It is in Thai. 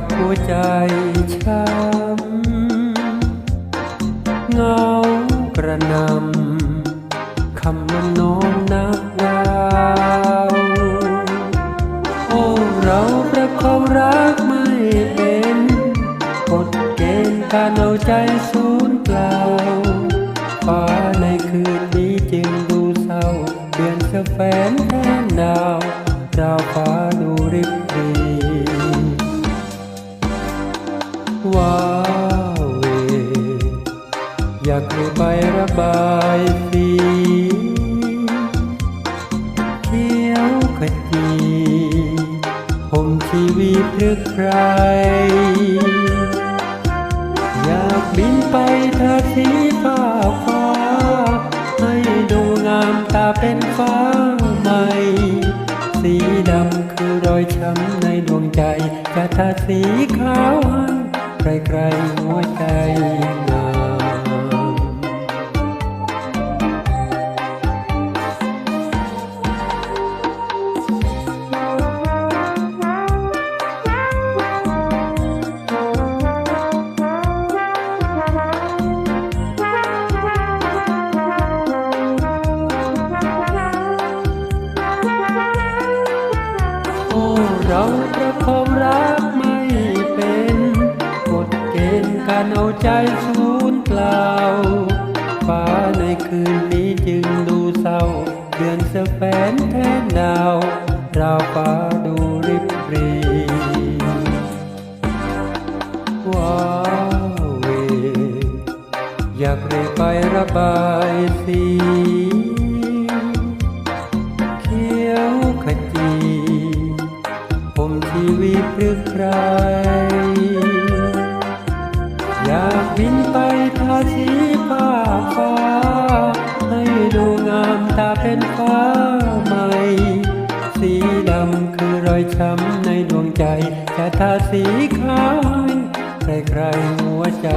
กับหัวใจช้ำเงากระนำคำมันน้มนักดาวโอ้เราประคองรักไม่เป็นกฎเกณฑ์การเอาใจสูญเปล่าฟ้าในคืนนี้จึงดูเศร้าเดือนจะแฝงแทนดาวดาวฟ้า ว้าวเว อยากให้ไประบายสีเขียวขจีผมชีวีพฤกษ์ใคร อยากบินไปทาสีฟ้าฟ้า ให้ดูงามตาเป็นฟ้าใหม่ สีดำคือรอยช้ำในดวงใจจะทาสีขาวให้ ใครๆหัวใจงามโอ้เราประคองรัก เกณฑ์การเอาใจสูญเปล่า ฟ้าในคืนนี้จึงดูเศร้า เดือนสะแฟนแทนดาวราวฟ้าดูริบรีว้าวเวอยากเรไประบายสีเขียวขจีผมชีวิตหรือใคร อยากบินไปทาสีฟ้าฟ้า ให้ดูงามตาเป็นฟ้าใหม่ สีดำคือรอยช้ำในดวงใจ จะทาสีขาวให้ใครๆหัวใจ